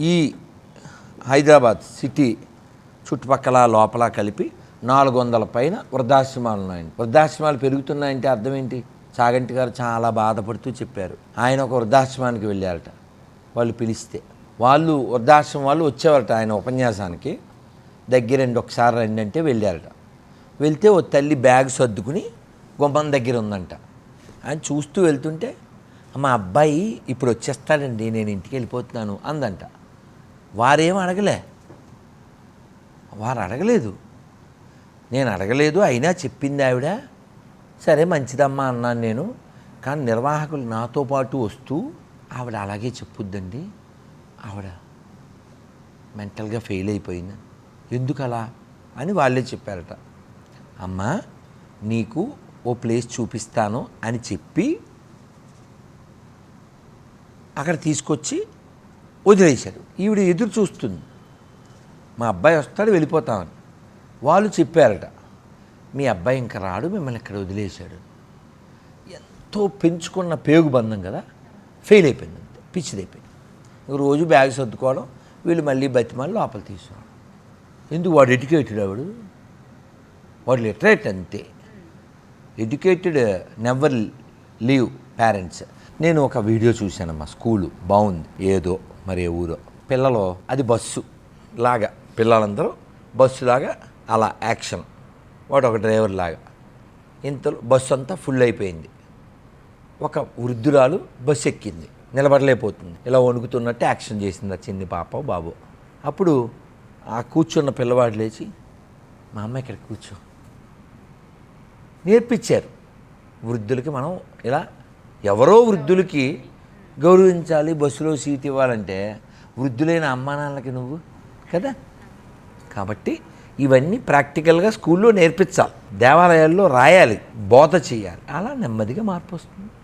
ఈ హైదరాబాద్ సిటీ చుట్టుపక్కల లోపల కలిపి నాలుగు వందల పైన వృద్ధాశ్రమాలు ఉన్నాయండి. వృద్ధాశ్రమాలు పెరుగుతున్నాయంటే అర్థం ఏంటి? చాగంటి గారు చాలా బాధపడుతూ చెప్పారు. ఆయన ఒక వృద్ధాశ్రమానికి వెళ్ళారట. వాళ్ళు పిలిస్తే. వాళ్ళు వృద్ధాశ్రమం వాళ్ళు వచ్చేవారట ఆయన ఉపన్యాసానికి. దగ్గరండి ఒకసారి రండి అంటే వెళ్ళారట. వెళ్తే ఓ తల్లి బ్యాగ్ సర్దుకుని గుమ్మం దగ్గర ఉందంట. ఆయన చూస్తూ వెళ్తుంటే మా అబ్బాయి ఇప్పుడు వచ్చేస్తాడండి నేను ఇంటికి వెళ్ళిపోతున్నాను అందంట. వారేం అడగలే. వారు అడగలేదు. నేను అడగలేదు అయినా చెప్పింది ఆవిడ. సరే మంచిదమ్మా అన్నాను నేను. కానీ నిర్వాహకులు నాతో పాటు వస్తూ ఆవిడ అలాగే చెప్పుద్దండి. ఆవిడ మెంటల్గా ఫెయిల్ అయిపోయింది. ఎందుకు అలా అని వాళ్ళే చెప్పారట. అమ్మా నీకు ఓ ప్లేస్ చూపిస్తాను అని చెప్పి అక్కడ తీసుకొచ్చి వదిలేశారు. ఈవిడ ఎదురు చూస్తుంది. మా అబ్బాయి వస్తాడు వెళ్ళిపోతామని. వాళ్ళు చెప్పారట మీ అబ్బాయి ఇంకా రాడు మిమ్మల్ని ఇక్కడ వదిలేశాడు. ఎంతో పెంచుకున్న పేగు బంధం కదా ఫెయిల్ అయిపోయింది అంతే పిచ్చిదైపోయింది. ఇంక రోజు బ్యాగ్ సర్దుకోవడం వీళ్ళు మళ్ళీ బతిమాలి లోపల తీసుకురావడం ఎందుకు వాడు ఎడ్యుకేటెడ్ ఆవిడు వాడు లిటరేట్ అంతే. Educated never leave parents. నేను ఒక వీడియో చూశానమ్మా స్కూలు బాగుంది ఏదో మరి ఊరో. పిల్లలు అది బస్సు లాగా. పిల్లలందరూ బస్సు లాగా అలా యాక్షన్. వాడు ఒక డ్రైవర్ లాగా. ఇంతలో బస్సు అంతా ఫుల్ అయిపోయింది. ఒక వృద్ధురాలు బస్సు ఎక్కింది. నిలబడలేకపోతుంది. ఇలా వణుకుతున్నట్టు యాక్షన్ చేసింది ఆ చిన్ని పాప బాబు. అప్పుడు ఆ కూర్చున్న పిల్లవాడు లేచి మా అమ్మ ఇక్కడ కూర్చో. నేర్పించారు. వృద్ధులకి మనం ఇలా ఎవరో వృద్ధులకి గౌరవించాలి బస్సులో సీట్ ఇవ్వాలంటే వృద్ధులైన అమ్మానాన్నలకి నువ్వు? కదా? కాబట్టి ఇవన్నీ ప్రాక్టికల్గా స్కూల్లో నేర్పించాలి. దేవాలయాల్లో రాయాలి బోధ చేయాలి. అలా నెమ్మదిగా మార్పు వస్తుంది.